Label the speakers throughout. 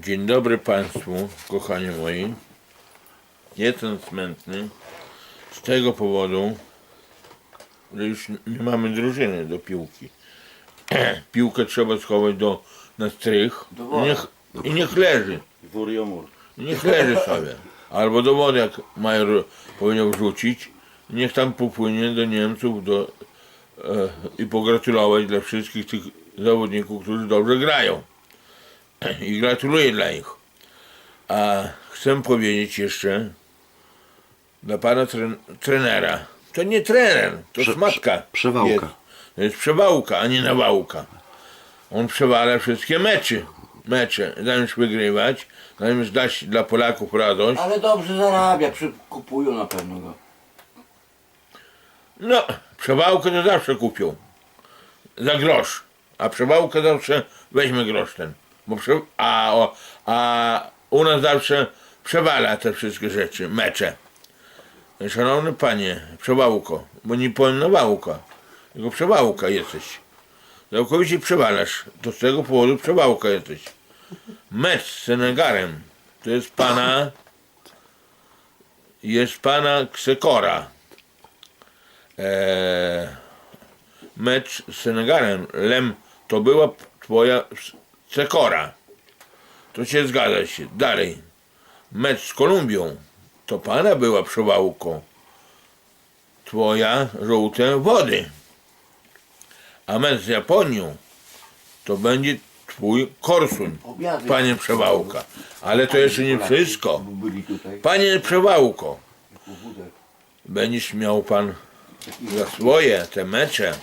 Speaker 1: Dzień dobry Państwu, kochani moi. Jestem smętny z tego powodu, że już nie mamy drużyny do piłki. Piłkę trzeba schować do, na strych
Speaker 2: Do
Speaker 1: i niech, i niech leży.
Speaker 2: Wór i omór.
Speaker 1: I Niech leży sobie. Albo do wody, jak major powiedział wrzucić. Niech tam popłynie do Niemców do, e, i pogratulować dla wszystkich tych zawodników, którzy dobrze grają. I gratuluję dla nich. A chcę powiedzieć jeszcze dla pana tren, trenera. To nie trener, to
Speaker 2: Prze-
Speaker 1: szmatka.
Speaker 2: przewałka.
Speaker 1: Jest. To jest przewałka, a nie nawałka. On przewala wszystkie mecze. Mecze. Zamiast wygrywać, zamiast dać dla Polaków radość.
Speaker 3: Ale dobrze zarabia, przy, kupują na pewno go.
Speaker 1: No, przewałkę to zawsze kupią. Za grosz. A przewałkę zawsze weźmie grosz ten. Bo a, o, a u nas zawsze przewala te wszystkie rzeczy, mecze. Szanowny panie, przewałko, bo nie powiem nawałka, tylko przewałka jesteś. Całkowicie przewalasz. To z tego powodu przewałka jesteś. Mecz z Senegarem to jest pana jest pana Ksekora e, mecz z Senegalem, Lem, to była twoja Cekora. To się zgadza się. Dalej. Mecz z Kolumbią, to pana była przewałką. Twoja żółte wody. A mecz z Japonią, to będzie twój korsuń,
Speaker 3: Obiady.
Speaker 1: panie przewałka. Ale to jeszcze nie wszystko. Panie przewałko, będziesz miał pan za swoje te mecze.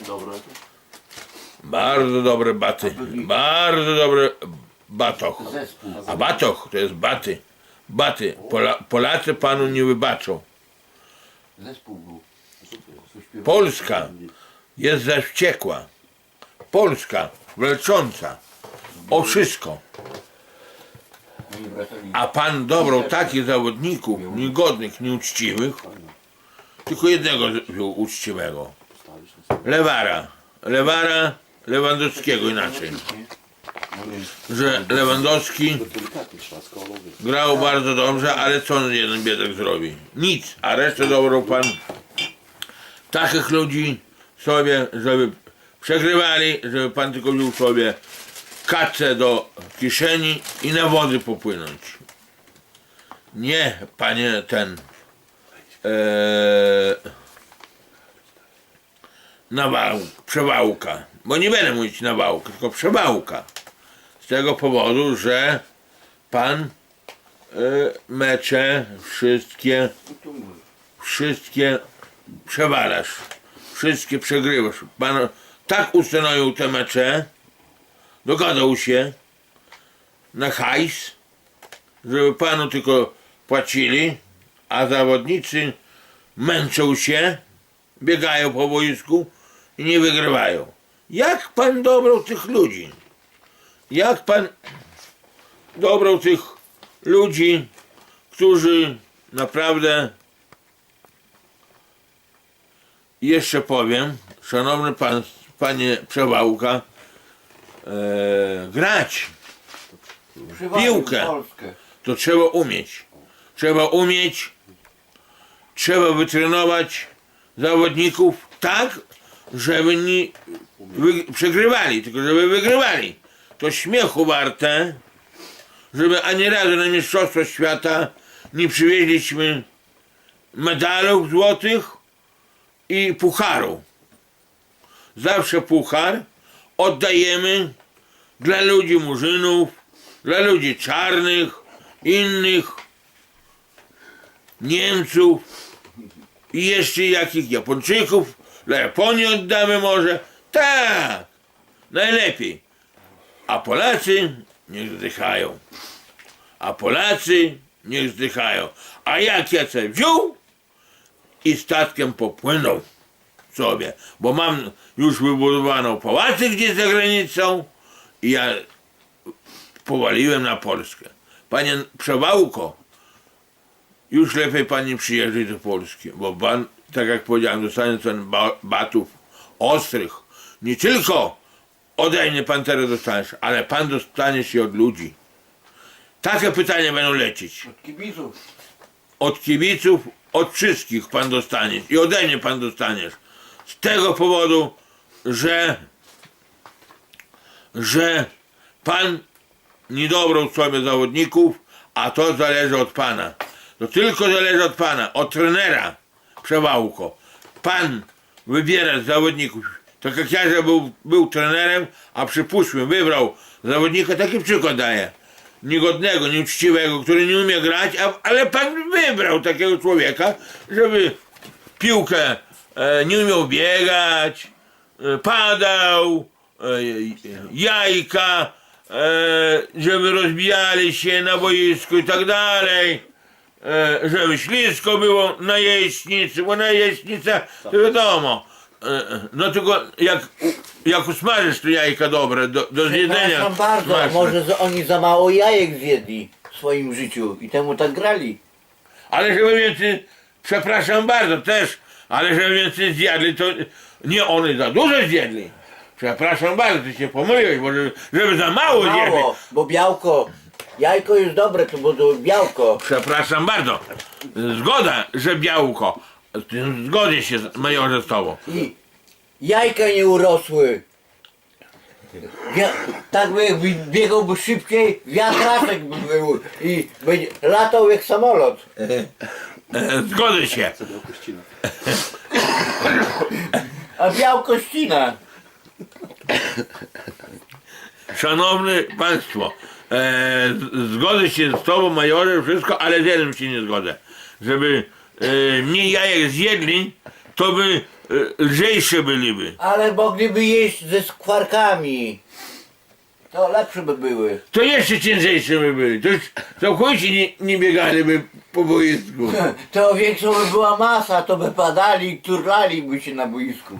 Speaker 1: Bardzo dobre baty. Bardzo dobre batoch.
Speaker 3: Zespół.
Speaker 1: A batoch to jest baty. Baty. Pola, Polacy panu nie wybaczą.
Speaker 3: Zespół był.
Speaker 1: Polska jest zaś wściekła. Polska walcząca o wszystko. A pan dobrał takich zawodników niegodnych, nieuczciwych. Tylko jednego wziął uczciwego. Lewara. Lewara Lewandowskiego inaczej. Że Lewandowski grał bardzo dobrze, ale co on jeden biedak zrobi? Nic, a resztę dobrał pan takich ludzi sobie, żeby przegrywali, żeby pan tylko wziął sobie kacę do kieszeni i na wody popłynąć. Nie, panie ten ee, nawał, przewałka, bo nie będę mówić nawałka, tylko przewałka. Z tego powodu, że pan e, mecze wszystkie, wszystkie przewalasz, wszystkie przegrywasz. Pan tak ustanowił te mecze, dogadał się na hajs, żeby panu tylko płacili, a zawodnicy męczą się, biegają po boisku i nie wygrywają. Jak pan dobrał tych ludzi? Jak pan dobrał tych ludzi, którzy naprawdę jeszcze powiem, szanowny pan, panie Przewałka, e, grać
Speaker 3: Przywalił
Speaker 1: piłkę. To trzeba umieć. Trzeba umieć, trzeba wytrenować zawodników tak, żeby nie wy, przegrywali, tylko żeby wygrywali. To śmiechu warte, żeby ani razu na Mistrzostwo Świata nie przywieźliśmy medalów złotych i pucharu. Zawsze puchar oddajemy dla ludzi murzynów, dla ludzi czarnych, innych, Niemców i jeszcze jakich Japończyków, Japonii oddamy może. Tak, najlepiej. A Polacy niech zdychają. A Polacy niech zdychają. A jak ja se wziął i statkiem popłynął sobie, bo mam już wybudowaną pałacy gdzieś za granicą i ja powaliłem na Polskę. Panie Przewałko, już lepiej pani przyjeżdżać do Polski, bo pan, tak jak powiedziałem, dostanie ten ba batów ostrych. Nie tylko ode mnie pan teraz dostaniesz, ale pan dostanie się od ludzi. Takie pytania będą lecieć.
Speaker 3: Od kibiców.
Speaker 1: Od kibiców, od wszystkich pan dostaniesz i ode mnie pan dostaniesz. Z tego powodu, że że pan nie dobrał sobie zawodników, a to zależy od pana. To tylko zależy od pana, od trenera przewałko. Pan wybiera zawodników. Tak jak ja, był, był trenerem, a przypuśćmy, wybrał zawodnika, taki przykład daję. Niegodnego, nieuczciwego, który nie umie grać, a, ale pan wybrał takiego człowieka, żeby piłkę e, nie umiał biegać, e, padał, e, jajka, e, żeby rozbijali się na boisku i tak dalej, e, żeby ślisko było na jeźdźnicy, bo na jeźdźnica to wiadomo, e, no tylko jak, jak usmażysz te jajka dobre do, do zjedzenia,
Speaker 4: Przepraszam bardzo,
Speaker 1: smaczne.
Speaker 4: może oni za mało jajek zjedli w swoim życiu i temu tak grali.
Speaker 1: ale żeby więcej, przepraszam bardzo też, ale żeby więcej zjadli, to nie one za dużo zjedli. Przepraszam bardzo, ty się pomyliłeś, bo żeby, żeby za mało, zjedli.
Speaker 4: Mało, bo białko, jajko jest dobre, to było białko.
Speaker 1: Przepraszam bardzo. Zgoda, że białko. Zgodzę się, majorze, z tobą.
Speaker 4: I jajka nie urosły. Ja, tak by jakby biegałby szybciej, wiatraczek by był i będzie latał jak samolot.
Speaker 1: E, Zgodzę się.
Speaker 4: A białko ścina.
Speaker 1: Szanowny Państwo, e, zgodzę się z Tobą, Majorze, wszystko, ale z jednym się nie zgodzę. Żeby e, jajek zjedli, to by e, lżejsze byliby.
Speaker 4: Ale mogliby jeść ze skwarkami. To lepsze by były.
Speaker 1: To jeszcze ciężejsze by byli. To już całkowicie nie, nie biegaliby po boisku.
Speaker 4: To większa by była masa, to by padali i turlali by się na boisku.